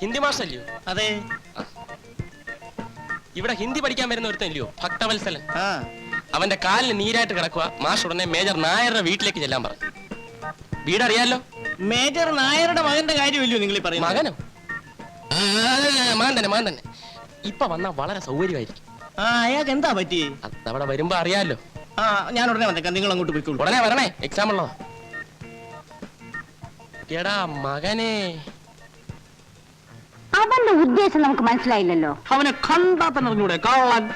ഹിന്ദി മാഷല്ലയോ അതെ. ഇവിടെ ഹിന്ദി പഠിക്കാൻ വരുന്ന ഒരുത്തല്ലയോ ഭക്തവത്സലൻ. അവന്റെ കാലിന് നീരായിട്ട് കിടക്കുക. മാഷ് ഉടനെ മേജർ നായരുടെ വീട്ടിലേക്ക് ചെല്ലാൻ പറഞ്ഞു. വീടറിയാലോ? മേജർ നായരുടെ മകന്റെ കാര്യമല്ലയോ നിങ്ങൾ പറയും മകനോ? മകൻ തന്നെ മകൻ തന്നെ. ഇപ്പൊ വന്നാ വളരെ സൗകര്യമായിരിക്കും. ആ അയാൾക്ക് എന്താ പറ്റി? അവിടെ വരുമ്പോ അറിയാലോ. ആ ഞാൻ ഉടനെ വന്നേക്കാം. നിങ്ങൾ അങ്ങോട്ട് പോയിക്കോളൂ. ഉടനെ വരണേ. എക്സാം ഉള്ളതാ. എടാ മകനെ. അവന്റെ ഉദ്ദേശം നമുക്ക് മനസ്സിലായില്ലല്ലോ. അവനെ കണ്ടാ തന്നെ അറിഞ്ഞൂടെ? കള്ളൻ.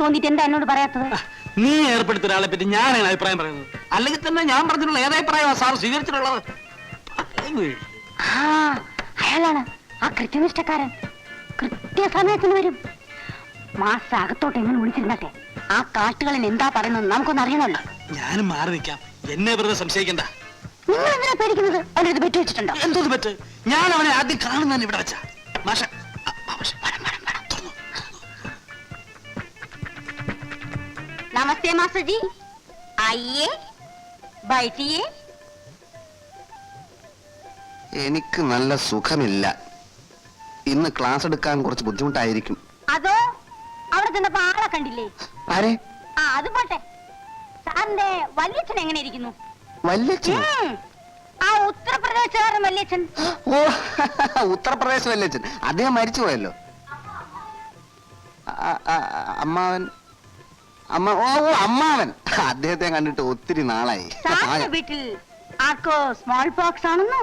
തോന്നിട്ട് എന്താ എന്നോട് പറയാത്തത്? നീ ഏർപ്പെടുത്തിയ ഒരാളെ പറ്റി ഞാനാണ് അഭിപ്രായം പറയുന്നത്. അല്ലെങ്കിൽ തന്നെ ഞാൻ പറഞ്ഞിട്ടുള്ള ഏതഭിപ്രായമാണ് സാർ സ്വീകരിച്ചിട്ടുള്ളത്. ആ അയാളാണ്. ആ കൃത്യനിഷ്ഠക്കാരൻ. കൃത്യസമയത്തിന് വരും. മാസ അകത്തോട്ട് എങ്ങനെ വിളിച്ചിരുന്നട്ടെ? ആ കാട്ടുകളിൽ എന്താ പറയുന്നത് നമുക്കൊന്ന് അറിയണമല്ലോ. ഞാനും മാറി നിൽക്കാം. എന്നെ വെറുതെ സംശയിക്കണ്ട. നിങ്ങൾ എന്തിനാ പേടിക്കുന്നത് ഇത് വെട്ടി വെച്ചിട്ടുണ്ടോ? എന്തോന്ന് പറ്റ്? ഞാൻ അവനെ ആദ്യം കാണുന്നതാണ് ഇവിടെ വെച്ചാ. മാഷ ആ, മാഷ, വരം, തുറന്നു. നമസ്തേ മാസ്റ്റർ ജി ആയിയേ ബൈഠിയേ എനിക്ക് നല്ല സുഖമില്ല. ഇന്ന് ക്ലാസ് എടുക്കാൻ കുറച്ച് ബുദ്ധിമുട്ടായിരിക്കും. അതോ അവിടെ ചെന്നപ്പോ ആളെ കണ്ടില്ലേ? ആരെ? ആ അത് പോട്ടെ സാറിന്റെ വല്യച്ഛൻ എങ്ങനെ ഇരിക്കുന്നു? വല്യച്ഛൻ ആ ഉത്തർപ്രദേശുകാരൻ വല്യച്ഛൻ ഓ ഉത്തർപ്രദേശ് വല്യച്ഛൻ അദ്ദേഹം മരിച്ചു പോയല്ലോ. അമ്മാവൻ. അമ്മ ഓ ഓ, അമ്മാവൻ. അദ്ദേഹത്തെ കണ്ടിട്ട് ഒത്തിരി നാളായി. സാറിന്റെ വീട്ടിൽ ആർക്കോ സ്മോൾ പോക്സ് ആണെന്നോ?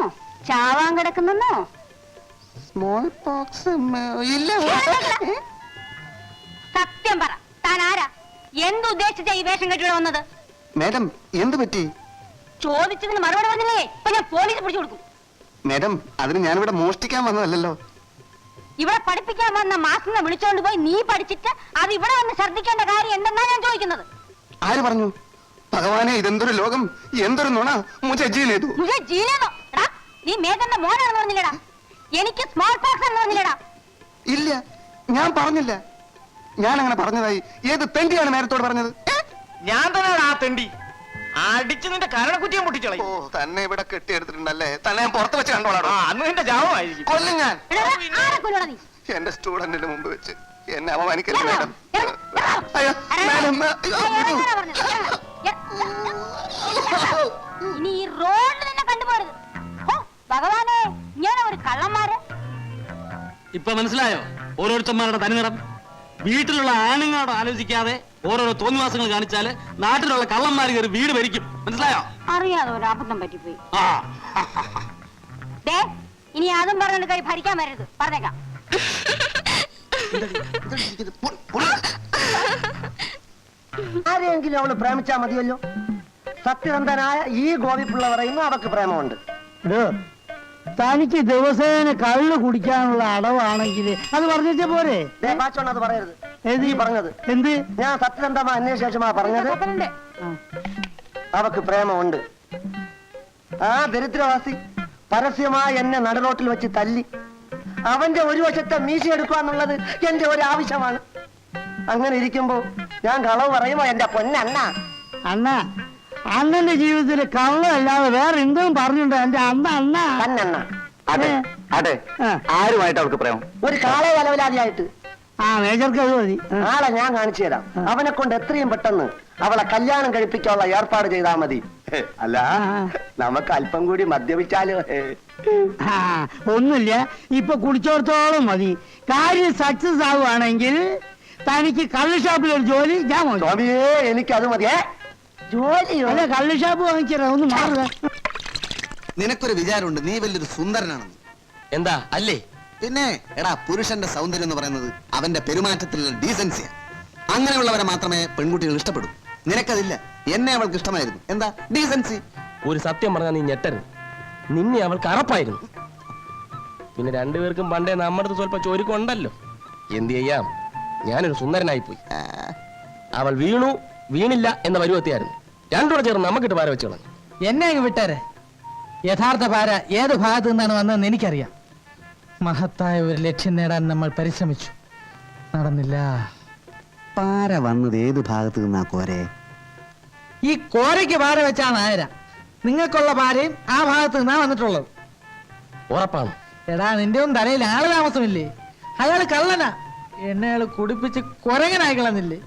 ചാവാൻ കിടക്കുന്നെന്നോ? സ്മോൾ പോക്സ് ഇല്ല. സത്യം പറ. താൻ ആരാ? എന്തുദ്ദേശിച്ച ഈ വേഷം കെട്ടിവിടെ വന്നത്? മേഡം എന്ത് പറ്റി? ചോദിച്ചതിന് മറുപടി പറഞ്ഞില്ലേ? ഇപ്പൊ ഞാൻ പോലീസ് പിടിച്ചു കൊടുക്കും. മേഡം അതിന് ഞാനിവിടെ മോഷ്ടിക്കാൻ വന്നതല്ലല്ലോ. ഇവിടെ പഠിപ്പിക്കാൻ വന്ന മാസിനെ വിളിച്ചോണ്ട് പോയി നീ പഠിച്ചിട്ട് അത് ഇവിടെ വന്ന് ശ്രദ്ധിക്കേണ്ട കാര്യം എന്തെന്നാ ഞാൻ ചോദിക്കുന്നത്? ആര് പറഞ്ഞു? ഭഗവാനെ ഇതെന്തൊരു ലോകം? എന്തൊരു നുണ? മുझे ജീലേ ദോ മുझे ജീലേന്നോ എടാ നീ മേഘന്റെ മോനാണെന്ന് പറഞ്ഞില്ലടാ. എനിക്ക് സ്മോൾ പോക്സ് എന്ന് പറഞ്ഞില്ലടാ. ഇല്ല ഞാൻ പറഞ്ഞില്ല. ഞാൻ അങ്ങനെ പറഞ്ഞതായി. ഏത് തെണ്ടിയാണ് നേരത്തോട് പറഞ്ഞത്? ഞാൻ തന്നെയാണ് ആ തെണ്ടി അടിച്ച് നിന്റെ കരണക്കുറ്റിയും പൊട്ടിച്ചളയും ഓ തന്നെ ഇവിടെ കെട്ടിയെടുത്തിട്ടുണ്ടല്ലേ? തന്നെ ഞാൻ പുറത്ത് വെച്ച് കണ്ടോളാടോ ആ അന്ന് നിന്റെ ജാവമായിരിക്കും. കൊല്ലും ഞാൻ. ആരെ നീ? എന്റെ സ്റ്റൂഡന്റിന്റെ മുമ്പ് വെച്ച് എന്നെ അപമാനിക്കരുത് മാഡം. അയ്യോ ഈ റോഡിൽ നിന്നെ കണ്ടുപോരുത് ഹോ, ഭഗവാനെ ഇങ്ങനെ ഒരു കള്ളന്മാര്. ഇപ്പൊ മനസ്സിലായോ? ഓരോരുത്തന്മാരുടെ തനിനിറം. വീട്ടിലുള്ള ആണുങ്ങളോട് ആലോചിക്കാതെ ഓരോരോ തോന്നിവാസങ്ങൾ കാണിച്ചാൽ നാട്ടിലുള്ള കള്ളന്മാർ കയറി വീട് ഭരിക്കും. മനസ്സിലായോ? അറിയാതെ ഒരു അബദ്ധം പറ്റിപ്പോയി. ആ. ദേ ഇനി അതും പറഞ്ഞോണ്ട് കൈ ഭരിക്കാൻ വരരുത്. പറഞ്ഞേക്കാം. ആരെയെങ്കിലും അവൾ പ്രേമിച്ചാ മതിയല്ലോ? സത്യസന്ധനായ ഈ ഗോപിപ്പിള്ള പറയുന്നു അവക്ക് പ്രേമമുണ്ട്. തനിക്ക് ദിവസേന കള്ള് കുടിക്കാനുള്ള അടവാണെങ്കിൽ അത് പറഞ്ഞേ പോരെ? അത് പറയരുത്? നീ പറഞ്ഞത്? എന്ത്? ഞാൻ സത്യസന്ധമ അന്വേഷിച്ച ശേഷമാ പറഞ്ഞത് അവക്ക് പ്രേമമുണ്ട്. ആ ദരിദ്രവാസി പരസ്യമായി എന്നെ നടുറോട്ടിൽ വെച്ച് തല്ലി. അവന്റെ ഒരു വശത്തെ മീശ എടുക്കുക എന്നുള്ളത് എന്റെ ഒരു ആവശ്യമാണ് അങ്ങനെ ഇരിക്കുമ്പോ ഞാൻ കളവ് പറയുമോ എന്റെ പൊന്നണ്ണ? അണ്ണ അണ്ണന്റെ ജീവിതത്തിൽ കള്ളല്ലാതെ വേറെ എന്തും പറഞ്ഞിട്ടുണ്ട് എന്റെ അന്ന അണ്ണ? തന്നണ്ണ അതെ അതെ. ആരുമായിട്ട് അവൾക്ക് പ്രേമം? ഒരു കാളെ വലവലാതിയായിട്ട് ആ മേജർക്ക് അത് മതി. ആളെ ഞാൻ കാണിച്ചു തരാം. അവനെ കൊണ്ട് എത്രയും പെട്ടെന്ന് അവളെ കല്യാണം കഴിപ്പിക്കാനുള്ള ഏർപ്പാട് ചെയ്താൽ മതി. അല്ല നമുക്ക് അല്പം കൂടി മദ്യപിച്ചാലോ. ആ, ഒന്നുമില്ല. ഇപ്പൊ കുടിച്ചോടത്തോളം മതി. കാര്യം സക്സസ് ആവുകയാണെങ്കിൽ തനിക്ക് കള്ള് ഷാപ്പിൽ ഒരു ജോലി ഞാൻ വാങ്ങിച്ചു. സ്വാമിയേ അത് മതിയേ ജോലിയോ? അല്ല കള്ള് ഷാപ്പ് വാങ്ങിച്ചരാ. ഒന്ന് മാറുക. നിനക്കൊരു വിചാരമുണ്ട്. നീ വലിയൊരു സുന്ദരനാണെന്ന്. എന്താ? അല്ലേ? പിന്നെ എടാ പുരുഷന്റെ സൗന്ദര്യം എന്ന് പറയുന്നത് അവന്റെ പെരുമാറ്റത്തിലുള്ള ഡീസൻസിയാ അങ്ങനെയുള്ളവരെ മാത്രമേ പെൺകുട്ടികൾ ഇഷ്ടപ്പെടൂ. നിനക്കതില്ല. എന്നെ അവൾക്ക് ഇഷ്ടമായിരുന്നു. എന്താ? ഡീസൻസി ഒരു സത്യം പറഞ്ഞാൽ നീ ഞെട്ടരുത്. നിന്നെ അവൾക്ക് അറപ്പായിരുന്നു. പിന്നെ രണ്ടുപേർക്കും പണ്ടേ നമ്മുടെ അടുത്ത് സ്വല്പം ചോരിക്കുണ്ടല്ലോ. എന്ത് ചെയ്യാം? ഞാനൊരു സുന്ദരനായി പോയി അവൾ വീണു വീണില്ല എന്ന പരുവത്തിയായിരുന്നു. രണ്ടുകൂടെ ചേർന്ന് നമുക്കിട്ട് പാര വെച്ചോളാം. എന്നെ അങ്ങ് വിട്ടേരെ. യഥാർത്ഥ പാര ഏത് ഭാഗത്തു നിന്നാണ് വന്നതെന്ന് എനിക്കറിയാം. മഹത്തായ ഒരു ലക്ഷ്യം നേടാൻ നമ്മൾ പരിശ്രമിച്ചു. നടന്നില്ല. പാര വന്നത് ഏത് ഭാഗത്ത് നിന്നാ കോരെ? ഈ കോരയ്ക്ക് പാര വെച്ചാണ് നായര നിങ്ങൾക്കുള്ള പാരയും ആ ഭാഗത്ത് നിന്നാ വന്നിട്ടുള്ളത്. ഉറപ്പാണ്. എടാ നിന്റെ ഒന്നും തലയിൽ ആൾ താമസമില്ലേ? അയാൾ കള്ളനാ. എന്നെ അയാൾ കുടിപ്പിച്ച് കുരങ്ങനായി കളഞ്ഞില്ലേ?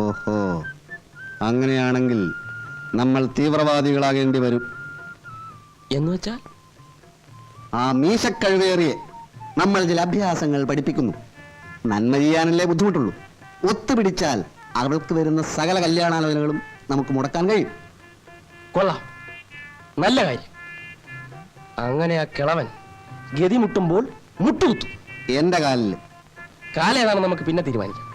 ഓഹോ. അങ്ങനെയാണെങ്കിൽ നമ്മൾ തീവ്രവാദികളാകേണ്ടി വരും. എന്ന് വെച്ചാൽ? ആ മീശക്കഴുവേറിയെ നമ്മൾ ചില അഭ്യാസങ്ങൾ പഠിപ്പിക്കുന്നു. നന്മ ചെയ്യാനല്ലേ ബുദ്ധിമുട്ടുള്ളൂ. ഒത്തുപിടിച്ചാൽ അവൾക്ക് വരുന്ന സകല കല്യാണാലോചനകളും നമുക്ക് മുടക്കാൻ കഴിയും. കൊള്ളാം. നല്ല കാര്യം. അങ്ങനെ ആ കിളവൻ ഗതി മുട്ടുമ്പോൾ മുട്ടുകുത്തും. എന്റെ കാലിൽ കാലേതാണ് നമുക്ക് പിന്നെ തീരുമാനിക്കാം.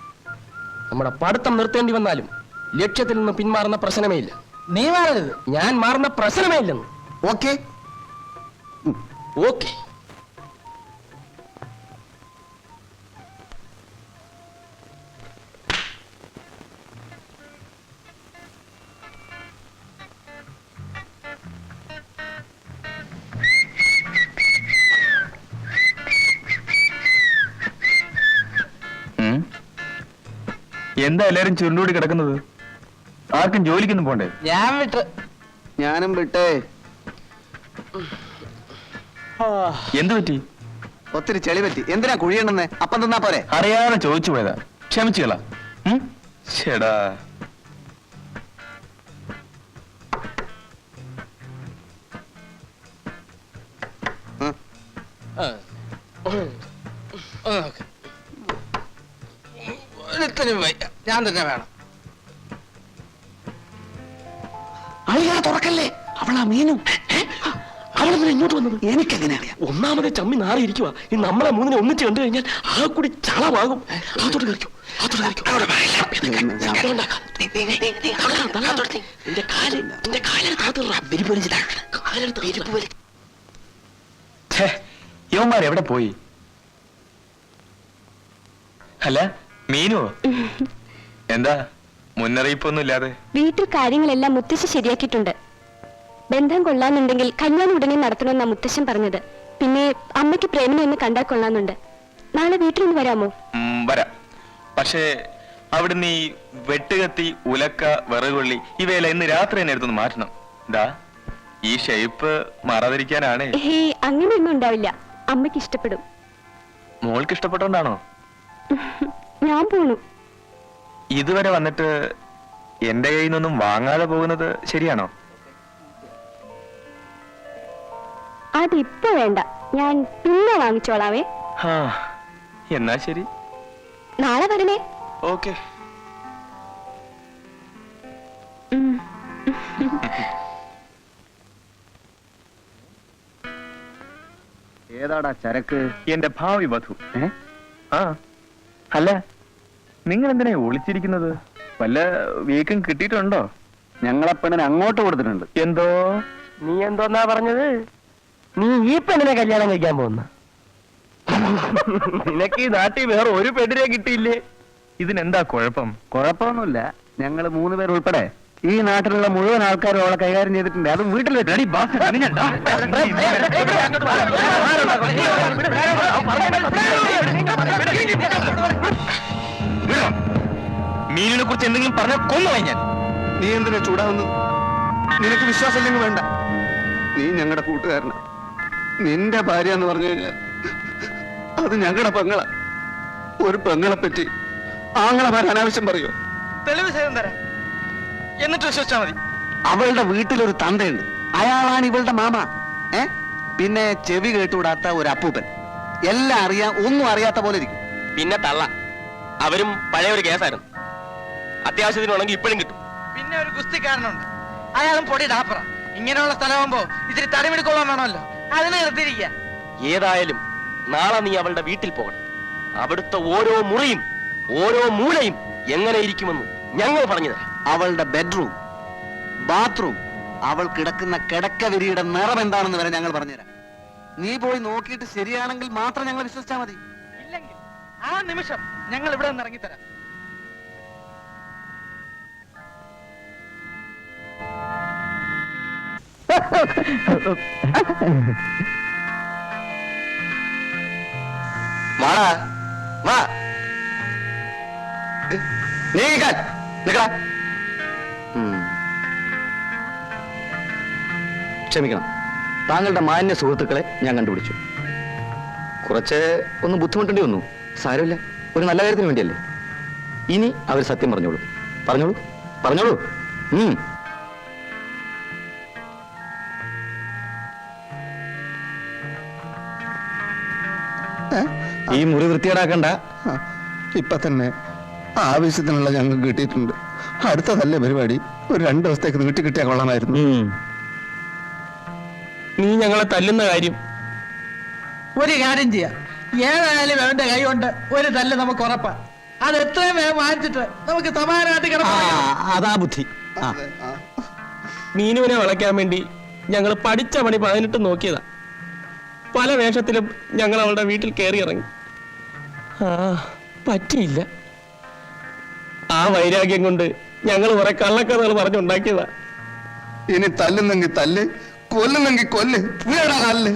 നമ്മുടെ പഠിത്തം നിർത്തേണ്ടി വന്നാലും ലക്ഷ്യത്തിൽ നിന്ന് പിന്മാറുന്ന പ്രശ്നമേ ഇല്ല. നീ മാറരുത്. ഞാൻ മാറുന്ന പ്രശ്നമേ ഇല്ലെന്ന്. ഓക്കെ. ഓക്കെ എന്താ എല്ലാരും ചുരുണ്ടൂടി കിടക്കുന്നത്? ആർക്കും ജോലിക്കൊന്നും പോണ്ടേ? ഞാൻ വിട്ട് ഞാനും വിട്ടേ. എന്തു പറ്റി? ഒത്തിരി ചെളി പറ്റി. എന്തിനാ കുഴിയണെന്ന് അപ്പം തന്നാ പോരെ. അറിയാതെ ചോദിച്ചു പോയതാ. ക്ഷമിച്ചുകളാ ചേടാ. ഞാൻ തന്നെ വേണം. അളിയാ തുറക്കല്ലേ? അവളാ മീനും. അവളെന്തിനാ ഇങ്ങോട്ട് വന്നത്? എനിക്കങ്ങനെ അറിയാം. ഒന്നാമത് ചമ്മി നാറിയിരിക്കുക ഈ നമ്മളെ മൂന്നിനെ ഒന്നിച്ച് കണ്ടു കഴിഞ്ഞാൽ ആ കൂടി ചളവാകും. അതോട്ട് വലി യവന്മാർ എവിടെ പോയി? അല്ല മീനു? എന്താ? മുന്നറിയിപ്പൊന്നും ഇല്ലാതെ വീട്ടിൽ കാര്യങ്ങളെല്ലാം മുത്തശ്ശി ശരിയാക്കിയിട്ടുണ്ട്. ബന്ധം കൊള്ളാന്നുണ്ടെങ്കിൽ കല്യാണം ഉടനെ നടത്തണമെന്നാ മുത്തശ്ശൻ പറഞ്ഞത്. പിന്നെ അമ്മയ്ക്ക് പ്രേമനെ ഒന്ന് കണ്ടാൽ കൊള്ളാന്നുണ്ട് നാളെ വീട്ടിലൊന്ന് വരാമോ? വരാം. പക്ഷേ അവിടുന്ന് ഈ വെട്ടുകത്തി ഉലക്ക വിറകുള്ളി ഇവയെല്ലാം ഇന്ന് രാത്രി തന്നെ എടുത്തൊന്ന് മാറ്റണം. ദാ ഈ ഷേപ്പ് മാറാതിരിക്കാനാണ്. അങ്ങനെയൊന്നും ഉണ്ടാവില്ല. അമ്മയ്ക്ക് ഇഷ്ടപ്പെടും. മോൾക്ക് ഇഷ്ടപ്പെട്ടോണ്ടാണോ? ഞാൻ പോണു. ഇതുവരെ വന്നിട്ട് എന്റെ കയ്യിൽ നിന്നൊന്നും വാങ്ങാതെ പോകുന്നത് ശരിയാണോ? അതിപ്പോ വേണ്ട. ഞാൻ പിന്നെ വാങ്ങിച്ചോളാവേ. ആ എന്നാ ശരി. നാളെ വരണേ. ഓക്കെ. ഉം. ഏതാടാ ചരക്ക്? എന്റെ ഭാവി വധു. ആ. അല്ല നിങ്ങൾ എന്തിനാ ഒളിച്ചിരിക്കുന്നത്? വല്ല വീക്കും കിട്ടിയിട്ടുണ്ടോ? ഞങ്ങളെ പെണ്ണിന് അങ്ങോട്ട് കൊടുത്തിട്ടുണ്ട്. എന്തോ? നീ എന്തോന്നാ പറഞ്ഞത്? നീ ഈ പെണ്ണിനെ കല്യാണം കഴിക്കാൻ പോകുന്ന? നിനക്ക് ഈ നാട്ടിൽ വേറെ ഒരു പെണ്ണിനെ കിട്ടിയില്ലേ? ഇതിനെന്താ കുഴപ്പം? കുഴപ്പമൊന്നുമില്ല. ഞങ്ങൾ മൂന്ന് പേർ ഉൾപ്പെടെ ഈ നാട്ടിലുള്ള മുഴുവൻ ആൾക്കാരും അവളെ കൈകാര്യം ചെയ്തിട്ടുണ്ട്. അതും വീട്ടിൽ. മീനിനെ കുറിച്ച് എന്തെങ്കിലും പറഞ്ഞാൽ കൊന്നുപോയി ഞാൻ. നീ എന്തിനാ ചൂടാവുന്നു നിനക്ക് വിശ്വാസമില്ലെങ്കിൽ വേണ്ട. നീ ഞങ്ങളുടെ കൂട്ടുകാരന. നിന്റെ ഭാര്യ എന്ന് പറഞ്ഞു കഴിഞ്ഞാൽ അത് ഞങ്ങളുടെ പെങ്ങള. ഒരു പെങ്ങളെ പറ്റി ആങ്ങളമാർ അനാവശ്യം പറയോ? തെളിവ് സഹിതം തരാം. എന്നിട്ട് വിശ്വസിച്ചാ മതി. അവളുടെ വീട്ടിലൊരു തന്തയുണ്ട്. അയാളാണ് ഇവളുടെ മാമ. ഏ? പിന്നെ ചെവി കേട്ടുകൂടാത്ത ഒരു അപ്പൂപ്പൻ. എല്ലാം അറിയാ ഒന്നും അറിയാത്ത പോലെ ഇരിക്കും. പിന്നെ തള്ള. അവരും പഴയ ഒരു കേസായിരുന്നു. അത്യാവശ്യത്തിനുണ്ടെങ്കിൽ ഇപ്പോഴും കിട്ടും. പിന്നെ ഒരു ഗുസ്തിക്കാരനുണ്ട്. അയാളും പൊടി ഡാപ്പറ. ഇങ്ങനെയുള്ള സ്ഥലമാകുമ്പോ ഇത്തിരി തടിമെടുക്കോളാൻ വേണമല്ലോ. അതിന് നിർത്തിയിരിക്കുക ഏതായാലും നാളെ നീ അവളുടെ വീട്ടിൽ പോകണം. അവിടുത്തെ ഓരോ മുറിയും ഓരോ മൂലയും എങ്ങനെ ഇരിക്കുമെന്ന് ഞങ്ങൾ പറഞ്ഞു തരാം അവളുടെ ബെഡ്റൂം ബാത്റൂം അവൾ കിടക്കുന്ന കിടക്ക വിരിയുടെ നിറം എന്താണെന്ന് വരെ ഞങ്ങൾ പറഞ്ഞുതരാം. നീ പോയി നോക്കിയിട്ട് ശരിയാണെങ്കിൽ മാത്രം ഞങ്ങൾ വിശ്വസിച്ചാൽ മതി. ഇല്ലെങ്കിൽ ആ നിമിഷം ഞങ്ങൾ ഇവിടെ നിന്ന് ഇറങ്ങിത്തരാം. ഉം. ക്ഷമിക്കണം. താങ്കളുടെ മാന്യ സുഹൃത്തുക്കളെ ഞാൻ കണ്ടുപിടിച്ചു. കുറച്ച് ഒന്ന് ബുദ്ധിമുട്ടേണ്ടി വന്നു. സാരമില്ല. ഒരു നല്ല കാര്യത്തിന് വേണ്ടിയല്ലേ. ഇനി അവർ സത്യം പറഞ്ഞോളൂ. പറഞ്ഞോളൂ. പറഞ്ഞോളൂ. ഈ മുറി വൃത്തിയേടാക്കണ്ട ഇപ്പൊ തന്നെ ആവശ്യത്തിനുള്ള ഞങ്ങൾക്ക് കിട്ടിയിട്ടുണ്ട്. അടുത്തതല്ലേ പരിപാടി? ഒരു രണ്ട് ദിവസത്തേക്ക് നീട്ടി കിട്ടിയാൽ കൊള്ളാമായിരുന്നു. നീ ഞങ്ങളെ തല്ലുന്ന കാര്യം. ഒരു കാര്യം ചെയ്യാം. ഏതായാലും അവന്റെ കൈ കൊണ്ട് ഒരു തല്ല് നമുക്ക് ഉറപ്പാ. അത് എത്രയും വേഗം വാങ്ങിച്ചിട്ട് നമുക്ക് സമാനമായിട്ട് അതാ ബുദ്ധി. മീനുവിനെ വളയ്ക്കാൻ വേണ്ടി ഞങ്ങൾ പഠിച്ച പണി പതിനെട്ട് നോക്കിയതാ. പല വേഷത്തിലും ഞങ്ങൾ അവളുടെ വീട്ടിൽ കയറി ഇറങ്ങി. പറ്റിയില്ല. ആ വൈരാഗ്യം കൊണ്ട് ഞങ്ങൾ കുറെ കള്ളക്കഥകൾ പറഞ്ഞുണ്ടാക്കിയതാ. ഇനി തല്ലുന്നെങ്കിൽ തല്ല് കൊല്ലുന്നെങ്കിൽ കൊല്ല് വീടാ കല്ല്